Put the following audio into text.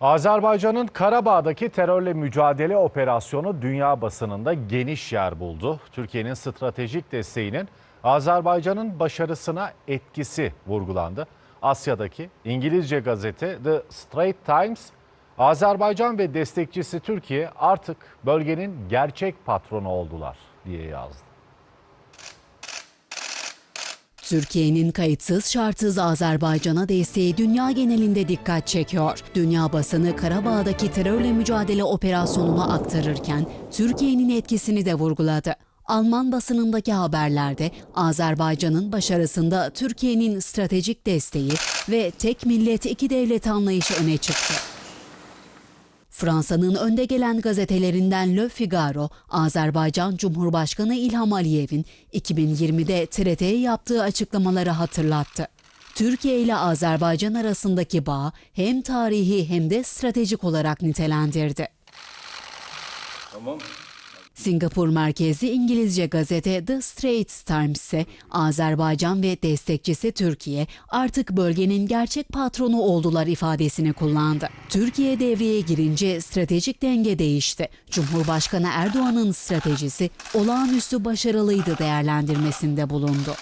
Azerbaycan'ın Karabağ'daki terörle mücadele operasyonu dünya basınında geniş yer buldu. Türkiye'nin stratejik desteğinin Azerbaycan'ın başarısına etkisi vurgulandı. Asya'daki İngilizce gazete The Straits Times, Azerbaycan ve destekçisi Türkiye artık bölgenin gerçek patronu oldular diye yazdı. Türkiye'nin kayıtsız şartsız Azerbaycan'a desteği dünya genelinde dikkat çekiyor. Dünya basını Karabağ'daki terörle mücadele operasyonunu aktarırken Türkiye'nin etkisini de vurguladı. Alman basınındaki haberlerde Azerbaycan'ın başarısında Türkiye'nin stratejik desteği ve tek millet iki devlet anlayışı öne çıktı. Fransa'nın önde gelen gazetelerinden Le Figaro, Azerbaycan Cumhurbaşkanı İlham Aliyev'in 2020'de TRT'ye yaptığı açıklamaları hatırlattı. Türkiye ile Azerbaycan arasındaki bağ hem tarihi hem de stratejik olarak nitelendirdi. Singapur merkezli İngilizce gazete The Straits Times ise Azerbaycan ve destekçisi Türkiye artık bölgenin gerçek patronu oldular ifadesini kullandı. Türkiye devreye girince stratejik denge değişti. Cumhurbaşkanı Erdoğan'ın stratejisi olağanüstü başarılıydı değerlendirmesinde bulundu.